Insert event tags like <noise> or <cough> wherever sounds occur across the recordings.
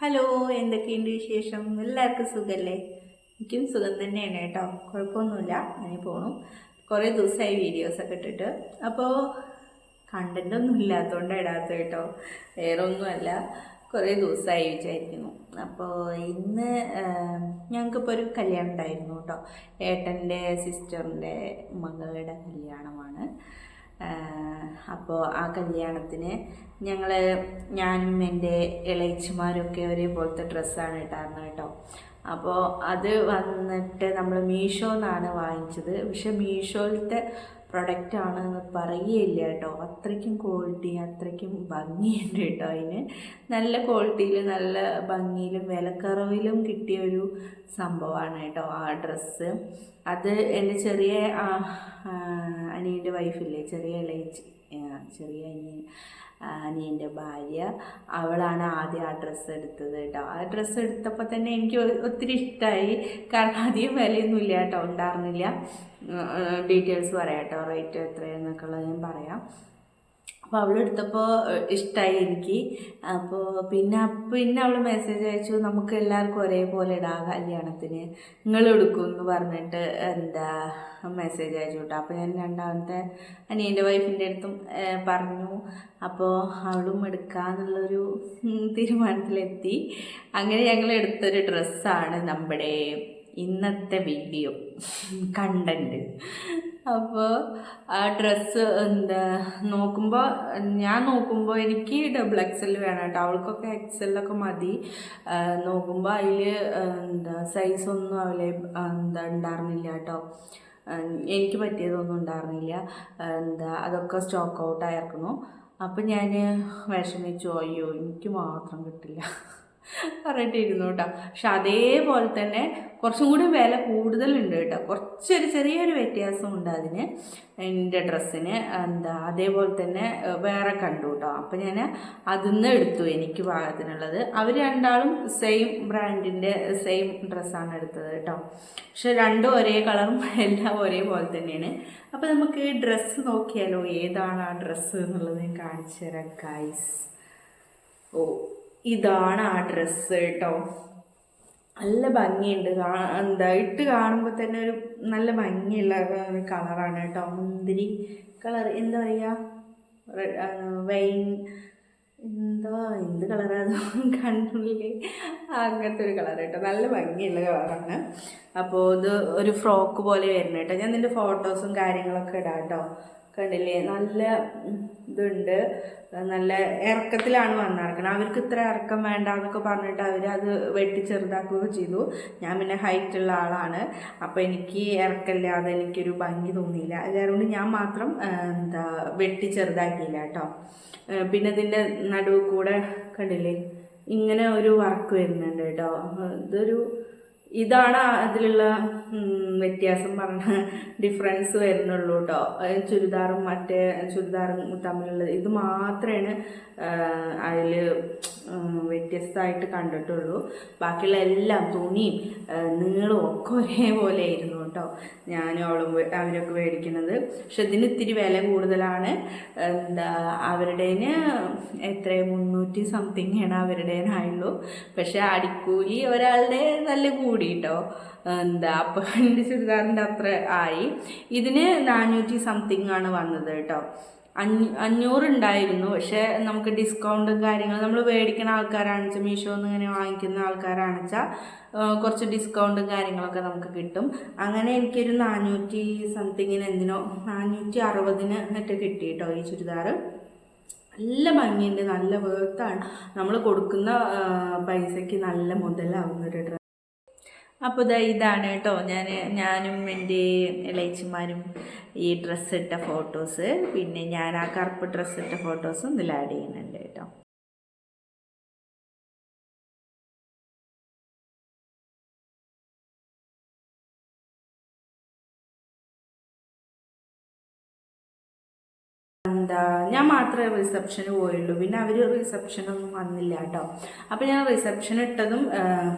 Hello എന്തൊക്കെയുണ്ട് വിശേഷം? എല്ലാവർക്കും സുഖമല്ലേ എനിക്കും സുഖം തന്നെയാണ് കേട്ടോ. കുഴപ്പമൊന്നുമില്ല. അങ്ങനെ പോണു. കുറേ ദിവസമായി വീഡിയോസൊക്കെ ഇട്ടിട്ട്. അപ്പോൾ കണ്ടന്റ് ഒന്നും ഇല്ലാത്തതുകൊണ്ട് ഇടാത്ത കേട്ടോ. വേറെ ഒന്നുമല്ല. കുറേ ദിവസമായി വിചാരിക്കുന്നു. അപ്പോൾ ഇന്ന് ഞങ്ങൾക്കിപ്പോൾ ഒരു കല്യാണം ഉണ്ടായിരുന്നു കേട്ടോ. ഏട്ടന്റെ സിസ്റ്ററിന്റെ മകളുടെ കല്യാണമാണ്. അപ്പോൾ ആ കല്യാണത്തിന് ഞങ്ങൾ ഞാനും എന്റെ ഇളയച്ചുമാരൊക്കെ ഒരേപോലത്തെ ഡ്രസ്സാണ് ഇട്ടായിരുന്നത് കേട്ടോ. അപ്പോൾ അത് വന്നിട്ട് നമ്മൾ മീഷോ എന്നാണ് വാങ്ങിച്ചത്. പക്ഷെ മീഷോയിലത്തെ പ്രൊഡക്റ്റ് ആണെന്ന് പറയുകയില്ല കേട്ടോ. അത്രയ്ക്കും ക്വാളിറ്റി അത്രയ്ക്കും ഭംഗിയുണ്ട് കേട്ടോ അതിന്. നല്ല ക്വാളിറ്റിയിൽ നല്ല ഭംഗിയിലും വിലക്കുറവിലും കിട്ടിയ ഒരു സംഭവമാണ് കേട്ടോ ആ ഡ്രസ്സ്. അത് എന്റെ ചെറിയ അനിയന്റെ വൈഫില്ലേ ചെറിയ ഇളയിച്ച്. ചെറിയ അനിയൻ അനിയന്റെ ഭാര്യ. അവളാണ് ആദ്യം ആ ഡ്രസ്സ് എടുത്തത് കേട്ടോ ആ ഡ്രസ്സ് എടുത്തപ്പോൾ തന്നെ എനിക്ക് ഒത്തിരി ഇഷ്ടമായി കാരണം അധികം വിലയൊന്നുമില്ല കേട്ടോ ഉണ്ടായിരുന്നില്ല ഡീറ്റെയിൽസ് പറയാം കേട്ടോ റേറ്റ് എത്രയെന്നൊക്കെ ഉള്ളത് ഞാൻ പറയാം. അപ്പോൾ അവൾ എടുത്തപ്പോൾ ഇഷ്ടമായി എനിക്ക്. അപ്പോൾ പിന്നെ പിന്നെ അവൾ മെസ്സേജ് അയച്ചു നമുക്ക് എല്ലാവർക്കും ഒരേപോലെ ഇടാം കല്യാണത്തിന്. നിങ്ങൾ എടുക്കും എന്ന് പറഞ്ഞിട്ട് എന്താ മെസ്സേജ് അയച്ചു കേട്ടോ അപ്പോൾ ഞാൻ രണ്ടാമത്തെ അനിയന്റെ വൈഫിന്റെ അടുത്തും പറഞ്ഞു. അപ്പോൾ അവളും എടുക്കാന്നുള്ളൊരു തീരുമാനത്തിലെത്തി. അങ്ങനെ ഞങ്ങൾ എടുത്തൊരു ഡ്രസ്സാണ് നമ്മുടെ ഇന്നത്തെ വീഡിയോ കണ്ടന്റ് അപ്പോൾ ആ ഡ്രസ്സ് എന്താ നോക്കുമ്പോൾ ഞാൻ നോക്കുമ്പോൾ എനിക്ക് ഡബിൾ എക്സൽ വേണം കേട്ടോ. അവൾക്കൊക്കെ എക്സലൊക്കെ മതി. നോക്കുമ്പോൾ അതിൽ എന്താ സൈസൊന്നും അവളെ എന്താ ഉണ്ടായിരുന്നില്ല കേട്ടോ. എനിക്ക് പറ്റിയതൊന്നും ഉണ്ടായിരുന്നില്ല. എന്താ അതൊക്കെ സ്റ്റോക്ക് ഔട്ട് ആയിരുന്നു അപ്പം ഞാൻ വിഷമിച്ചു അയ്യോ എനിക്ക് മാത്രം കിട്ടില്ല. പറഞ്ഞിട്ടിരുന്നു കേട്ടോ. പക്ഷെ അതേപോലെ തന്നെ കുറച്ചും കൂടി വില കൂടുതലുണ്ട് കേട്ടോ. കുറച്ചൊരു ചെറിയൊരു വ്യത്യാസമുണ്ട് അതിന്. എന്റെ ഡ്രസ്സിന് എന്താ അതേപോലെ തന്നെ വേറെ കണ്ടു കേട്ടോ അപ്പം ഞാൻ അതിൽ നിന്ന് എടുത്തു എനിക്ക് പാകത്തിനുള്ളത്. അവർ രണ്ടാളും സെയിം ബ്രാൻഡിന്റെ സെയിം ഡ്രസ്സാണ് എടുത്തത് കേട്ടോ പക്ഷെ രണ്ടും ഒരേ കളറും <laughs> എല്ലാം ഒരേപോലെ തന്നെയാണ്. അപ്പോൾ നമുക്ക് ഡ്രസ്സ് നോക്കിയാലോ ഏതാണ് ആ ഡ്രസ്സ് എന്നുള്ളത് കാണിച്ചു തരാം ഗൈസ് ഓ ഇതാണ് ആ ഡ്രസ്സ് കേട്ടോ നല്ല ഭംഗിയുണ്ട്. എന്താ ഇട്ട് കാണുമ്പോൾ തന്നെ ഒരു നല്ല ഭംഗിയുള്ള കളറാണ് കേട്ടോ. മുന്തിരി കളർ എന്താ പറയുക വൈൻ എന്താ എന്ത് കളറാണ് കണ്ടില്ലേ അങ്ങനത്തെ ഒരു കളർ കേട്ടോ. നല്ല ഭംഗിയുള്ള കളറാണ്. അപ്പോൾ ഇത് ഒരു ഫ്രോക്ക് പോലെ വരുന്നത് കേട്ടോ. ഞാൻ നിന്റെ ഫോട്ടോസും കാര്യങ്ങളൊക്കെ ഇടാം കേട്ടോ. കണ്ടില്ലേ? നല്ല ഇതുണ്ട്. നല്ല ഇറക്കത്തിലാണ് വന്നിറക്കണം അവർക്ക് ഇത്ര ഇറക്കം വേണ്ട എന്നൊക്കെ പറഞ്ഞിട്ട് അവർ അത് വെട്ടി ചെറുതാക്കുകയൊക്കെ ചെയ്തു. ഞാൻ പിന്നെ ഹൈറ്റ് ഉള്ള ആളാണ്. അപ്പോൾ എനിക്ക് ഇറക്കമില്ലാതെ എനിക്കൊരു ഭംഗി തോന്നിയില്ല. അതുകൊണ്ട് ഞാൻ മാത്രം എന്താ വെട്ടി ചെറുതാക്കിയില്ല കേട്ടോ. പിന്നെ ഇതിന്റെ നടുവ് കൂടെ കണ്ടില്ലേ? ഇങ്ങനെ ഒരു വർക്ക് വരുന്നുണ്ട് കേട്ടോ. ഇതൊരു ഇതാണ് അതിലുള്ള വ്യത്യാസം പറഞ്ഞ ഡിഫറൻസ് വരുന്നുള്ളൂ കേട്ടോ ചുരിദാറും മറ്റേ ചുരിദാറും തമ്മിലുള്ള ഇത് മാത്രമാണ് അതിൽ വ്യത്യസ്തമായിട്ട് കണ്ടിട്ടുള്ളൂ. ബാക്കിയുള്ള എല്ലാം തുണിയും നീളവും ഒക്കെ ഒരേപോലെ ആയിരുന്നു കേട്ടോ ഞാനും അവളും അവരൊക്കെ മേടിക്കുന്നത്. പക്ഷെ ഇതിന് ഇത്തിരി വില കൂടുതലാണ്. എന്താ അവരുടേന് എത്ര മുന്നൂറ്റി സംതിങ് ആണ് അവരുടേനായുള്ളൂ. പക്ഷെ അടിക്കൂലി ഒരാളുടെ നല്ല കൂടി കേട്ടോ എന്താ അപ്പോൾ ചുരിദാറിന്റെ അത്ര ആയി. ഇതിന് നാനൂറ്റി സംതിങ് ആണ് വന്നത് കേട്ടോ. അഞ്ഞൂ ഉണ്ടായിരുന്നു. പക്ഷേ നമുക്ക് ഡിസ്കൗണ്ടും കാര്യങ്ങളും നമ്മൾ മേടിക്കുന്ന ആൾക്കാരാണെന്ന് വെച്ചാൽ മീഷോ ഇങ്ങനെ വാങ്ങിക്കുന്ന ആൾക്കാരാണെന്ന് വെച്ചാൽ കുറച്ച് ഡിസ്കൗണ്ടും കാര്യങ്ങളൊക്കെ നമുക്ക് കിട്ടും. അങ്ങനെ എനിക്കൊരു നാനൂറ്റി സംതിങ്ങിന് എന്തിനോ നാനൂറ്റി അറുപതിന് എന്നിട്ട് കിട്ടി കേട്ടോ ഈ ചുരിദാർ നല്ല ഭംഗിയുണ്ട് നല്ല വേർത്താണ് നമ്മൾ കൊടുക്കുന്ന പൈസയ്ക്ക് നല്ല മുതലാവുന്നൊരു ഡ്രസ്സ് അപ്പോൾ ഇതാ ഇതാണ് കേട്ടോ. ഞാൻ ഞാനും എന്റെ ഇളയച്ചിമാരും ഈ ഡ്രസ്സ് ഇട്ട ഫോട്ടോസ് പിന്നെ ഞാൻ ആ കറുപ്പ് ഡ്രസ്സ് ഇട്ട ഫോട്ടോസും ഇതിൽ ആഡ് ചെയ്യുന്നുണ്ട്. എന്താ ഞാൻ മാത്രമേ റിസപ്ഷന് പോയുള്ളൂ. പിന്നെ അവർ റിസപ്ഷനൊന്നും വന്നില്ല കേട്ടോ. അപ്പോൾ ഞാൻ റിസപ്ഷൻ ഇട്ടതും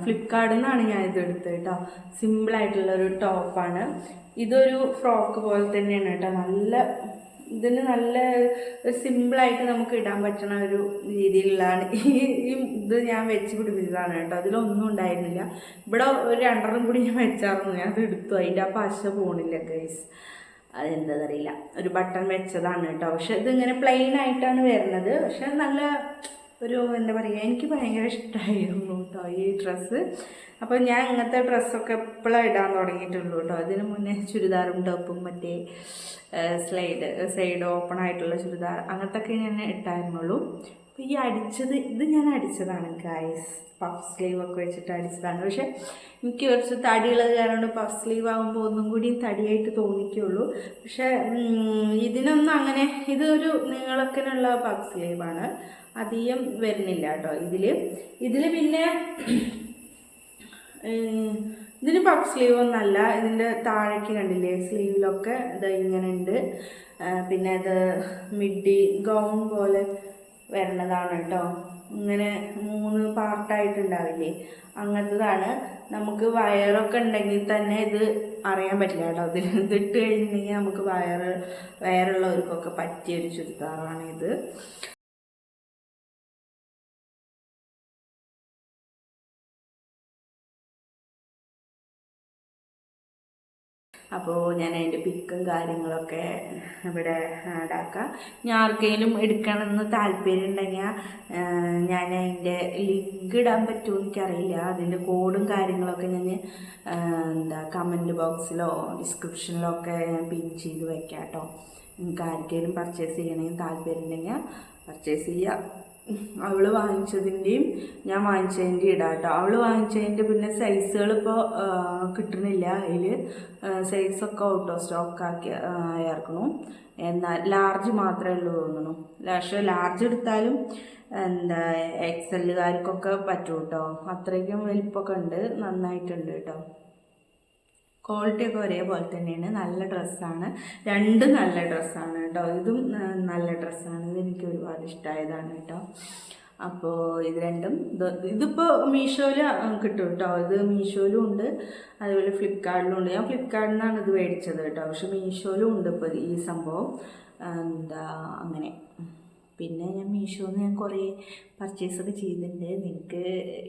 ഫ്ലിപ്കാർട്ടിൽ നിന്നാണ് ഞാൻ ഇത് എടുത്തത് കേട്ടോ. സിമ്പിളായിട്ടുള്ളൊരു ടോപ്പാണ് ഇതൊരു ഫ്രോക്ക് പോലെ തന്നെയാണ് കേട്ടോ. നല്ല ഇതിന് നല്ല സിമ്പിളായിട്ട് നമുക്ക് ഇടാൻ പറ്റുന്ന ഒരു രീതിയിലുള്ളതാണ്. ഈ ഇത് ഞാൻ വെച്ച് പിടിപ്പിച്ചതാണ് കേട്ടോ. അതിലൊന്നും ഉണ്ടായിരുന്നില്ല. ഇവിടെ ഒരു രണ്ടെണ്ണം കൂടി ഞാൻ വെച്ചായിരുന്നു ഞാൻ അത് എടുത്തു. അതിന്റെ ആ പശ പോണില്ല ഗൈസ് അതെന്താ അറിയില്ല ഒരു ബട്ടൺ വെച്ചതാണ് കേട്ടോ. പക്ഷെ ഇതിങ്ങനെ പ്ലെയിൻ ആയിട്ടാണ് വരുന്നത്. പക്ഷെ നല്ല ഒരു എന്താ പറയുക എനിക്ക് ഭയങ്കര ഇഷ്ടമായിരുന്നു കേട്ടോ ഈ ഡ്രസ്സ് അപ്പോൾ ഞാൻ ഇങ്ങനത്തെ ഡ്രസ്സൊക്കെ എപ്പോഴാണ് ഇടാൻ തുടങ്ങിയിട്ടുള്ളൂ കേട്ടോ. അതിന് മുന്നേ ചുരിദാറും ടോപ്പും മറ്റേ സ്ലൈഡ് സൈഡ് ഓപ്പൺ ആയിട്ടുള്ള ചുരിദാർ അങ്ങനത്തെ ഞാൻ ഇട്ടായിരുന്നുള്ളൂ. അപ്പോൾ ഈ അടിച്ചത് ഇത് ഞാൻ അടിച്ചതാണ് ഗായ്സ് പഫ് സ്ലീവ് ഒക്കെ വെച്ചിട്ട് അടിച്ചതാണ്. പക്ഷെ എനിക്ക് കുറച്ച് തടിയുള്ളത് കാരണം പഫ് സ്ലീവ് ആകുമ്പോൾ ഒന്നും കൂടി തടിയായിട്ട് തോന്നിക്കുള്ളൂ. പക്ഷെ ഇതിനൊന്നും അങ്ങനെ ഇതൊരു നീളക്കനുള്ള പഫ് സ്ലീവാണ് അധികം വരുന്നില്ല കേട്ടോ ഇതിൽ ഇതിൽ പിന്നെ ഇതിന് പഫ് സ്ലീവ് ഒന്നല്ല ഇതിന്റെ താഴേക്ക് കണ്ടില്ലേ സ്ലീവിലൊക്കെ ഇത് ഇങ്ങനെ ഉണ്ട്. പിന്നെ ഇത് മിഡി ഗൗൺ പോലെ വരണതാണ് കേട്ടോ ഇങ്ങനെ മൂന്ന് പാർട്ടായിട്ടുണ്ടാവില്ലേ? അങ്ങനത്തതാണ്. നമുക്ക് വയറൊക്കെ ഉണ്ടെങ്കിൽ തന്നെ ഇത് അറിയാൻ പറ്റില്ല കേട്ടോ. ഇതിൽ ഇതിട്ട് കഴിഞ്ഞിട്ടുണ്ടെങ്കിൽ നമുക്ക് വയറ് വയറുള്ളവർക്കൊക്കെ പറ്റിയൊരു ചുരിദാറാണ് ഇത് അപ്പോൾ ഞാൻ അതിന്റെ പിക്കും കാര്യങ്ങളൊക്കെ ഇവിടെ ഇടാക്കാം ഞാൻ ആർക്കെങ്കിലും എടുക്കണമെന്ന് താല്പര്യം ഉണ്ടെങ്കിൽ ഞാൻ അതിന്റെ ലിങ്ക് ഇടാൻ പറ്റുമോ എനിക്കറിയില്ല. അതിന്റെ കോഡും കാര്യങ്ങളൊക്കെ ഞാൻ എന്താ കമന്റ് ബോക്സിലോ ഡിസ്ക്രിപ്ഷനിലോ ഒക്കെ ഞാൻ പിൻ ചെയ്ത് വെക്കാം കേട്ടോ നിങ്ങൾക്ക് ആർക്കെങ്കിലും പർച്ചേസ് ചെയ്യണമെങ്കിൽ താല്പര്യം ഉണ്ടെങ്കിൽ പർച്ചേസ് ചെയ്യാം. അവൾ വാങ്ങിച്ചതിന്റെയും ഞാൻ വാങ്ങിച്ചതിന്റെയും ഇടാം കേട്ടോ അവൾ വാങ്ങിച്ചതിന്റെ പിന്നെ സൈസുകൾ ഇപ്പോൾ കിട്ടണില്ല അതിൽ സൈസൊക്കെ ഔട്ട് ഓഫ് സ്റ്റോക്ക് ആക്കി ആയിരുന്നു എന്നാൽ ലാർജ് മാത്രമേ ഉള്ളൂ തോന്നുന്നു പക്ഷേ ലാർജ് എടുത്താലും എന്താ എക്സലുകാർക്കൊക്കെ പറ്റും കേട്ടോ അത്രയ്ക്കും വലിപ്പമൊക്കെ ഉണ്ട്. നന്നായിട്ടുണ്ട് കേട്ടോ. ക്വാളിറ്റി ഒക്കെ ഒരേപോലെ തന്നെയാണ്. നല്ല ഡ്രസ്സാണ്. രണ്ടും നല്ല ഡ്രസ്സാണ് കേട്ടോ. ഇതും നല്ല ഡ്രസ്സാണ്. ഇത് എനിക്ക് ഒരുപാട് ഇഷ്ടമായതാണ് കേട്ടോ. അപ്പോൾ ഇത് രണ്ടും ഇത് ഇതിപ്പോൾ മീഷോയിൽ കിട്ടും കേട്ടോ. ഇത് മീഷോയിലും ഉണ്ട്. അതുപോലെ ഫ്ലിപ്കാർട്ടിലും ഉണ്ട്. ഞാൻ ഫ്ലിപ്കാർട്ടിൽ നിന്നാണ് ഇത് മേടിച്ചത് കേട്ടോ. പക്ഷെ മീഷോയിലും ഉണ്ട് ഇപ്പോൾ ഈ സംഭവം. എന്താ അങ്ങനെ. പിന്നെ ഞാൻ മീഷോന്ന് ഞാൻ കുറേ പർച്ചേസൊക്കെ ചെയ്തിട്ടുണ്ട്. നിങ്ങൾക്ക്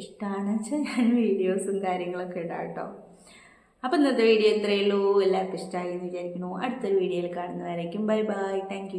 ഇഷ്ടമാണെന്ന് വെച്ചാൽ ഞാൻ വീഡിയോസും കാര്യങ്ങളൊക്കെ ഇടാം കേട്ടോ. അപ്പം ഇന്നത്തെ വീഡിയോ ഇത്രയേ ഉള്ളൂ. എല്ലാവർക്കും ഇഷ്ടമായി എന്ന് വിചാരിക്കുന്നു. അടുത്തൊരു വീഡിയോയിൽ കാണുന്നവരേക്കും ബൈ ബൈ താങ്ക്